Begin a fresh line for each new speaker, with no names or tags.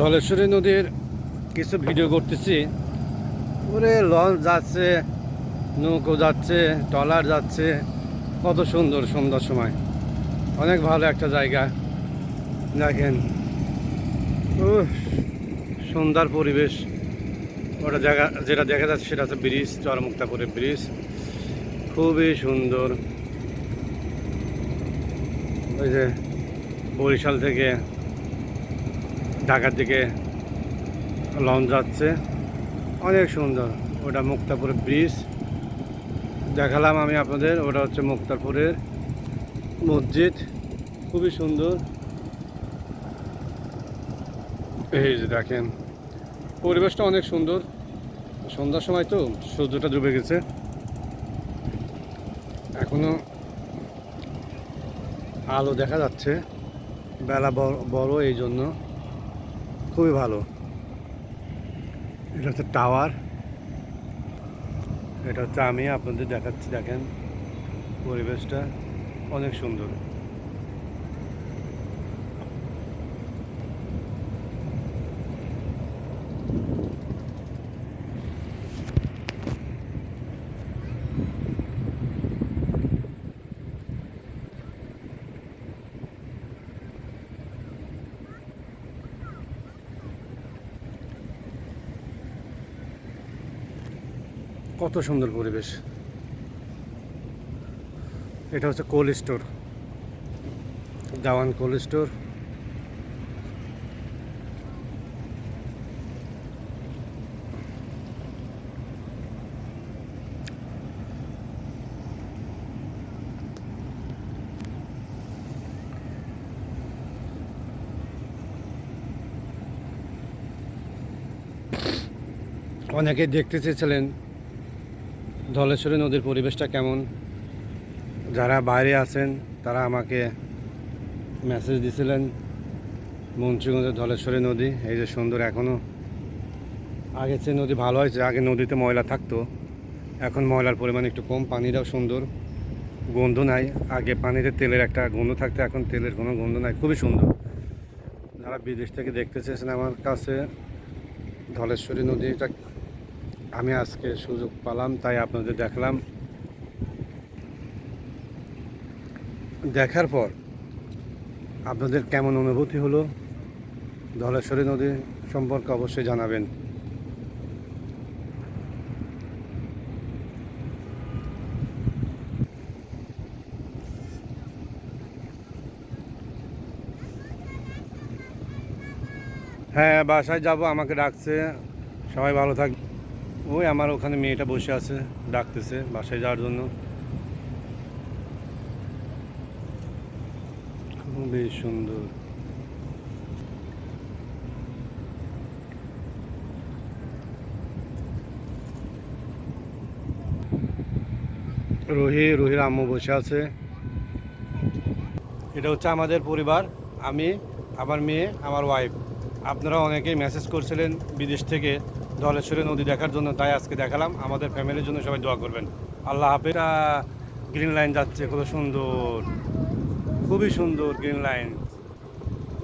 ধলেশ্বরী নদীর কিছু ভিডিও করতেছি। ওরে লঞ্চ যাচ্ছে, নৌকো যাচ্ছে, ট্রলার যাচ্ছে। কত সুন্দর সন্ধ্যার সময়। অনেক ভালো একটা জায়গা। দেখেন। ও সন্ধ্যার পরিবেশ। ওটা জায়গা যেটা দেখা যাচ্ছে সেটা হচ্ছে ব্রিজ, চরমুক্তাপুরের ব্রিজ। খুবই সুন্দর। ওই যে বরিশাল থেকে ঢাকার দিকে লঞ্চ যাচ্ছে। অনেক সুন্দর। ওটা মুক্তাপুরের ব্রিজ। দেখালাম আমি আপনাদের, ওটা হচ্ছে মুক্তারপুরের মসজিদ। খুবই সুন্দর। এই যে দেখেন, পরিবেশটা অনেক সুন্দর। সন্ধ্যার সময় তো সূর্যটা ডুবে গেছে। এখনও আলো দেখা যাচ্ছে। বেলা বড় বড় এই জন্য। খুবই ভালো। এটা হচ্ছে টাওয়ার। এটা হচ্ছে আমি আপনাদের দেখাচ্ছি দেখেন পরিবেশটা। অনেক সুন্দর। কত সুন্দর পরিবেশ। এটা হচ্ছে কোল্ড স্টোর। দাওয়ান কোল্ড স্টোর। অনেকে দেখতে চেয়েছিলেন ধলেশ্বরী নদীর পরিবেশটা কেমন? যারা বাইরে আছেন, তারা আমাকে মেসেজ দিছিলেন, মুন্সিগঞ্জের ধলেশ্বরী নদী, এই যে সুন্দর এখনও আগে চেয়ে নদী ভালো হয়েছে, আগে নদীতে ময়লা থাকতো। এখন ময়লার পরিমাণ একটু কম, পানিটাও সুন্দর। গন্ধ নাই। আগে পানিতে তেলের একটা গন্ধ থাকতো, এখন তেলের কোনো গন্ধ নাই। খুবই সুন্দর। যারা বিদেশ থেকে দেখতে চেয়েছেন আমার কাছে, ধলেশ্বরী নদীটা আমি আজকে সুযোগ পালাম, তাই আপনাদের দেখলাম। দেখার পর আপনাদের কেমন অনুভূতি হলো? ধলেশ্বরী নদী সম্পর্কে অবশ্যই জানাবেন। হ্যাঁ বাসায় যাব, আমাকে ডাকছে। সবাই ভালো থাক ওই আমার ওখানে মেয়েটা বসে আছে, ডাকতেছে বাসায় যাওয়ার জন্য। খুবই সুন্দর। রোহি, রুহির আম্মু বসে আছে। এটা হচ্ছে আমাদের পরিবার, আমি, আমার মেয়ে, আমার ওয়াইফ আপনারা অনেকেই মেসেজ করছিলেন বিদেশ থেকে ধলেশ্বরী নদী দেখার জন্য, তাই আজকে দেখালাম। আমাদের ফ্যামিলির জন্য সবাই দোয়া করবেন। আল্লাহ হাফেজ। গ্রিন লাইন যাচ্ছে, কত সুন্দর। খুবই সুন্দর গ্রিন লাইন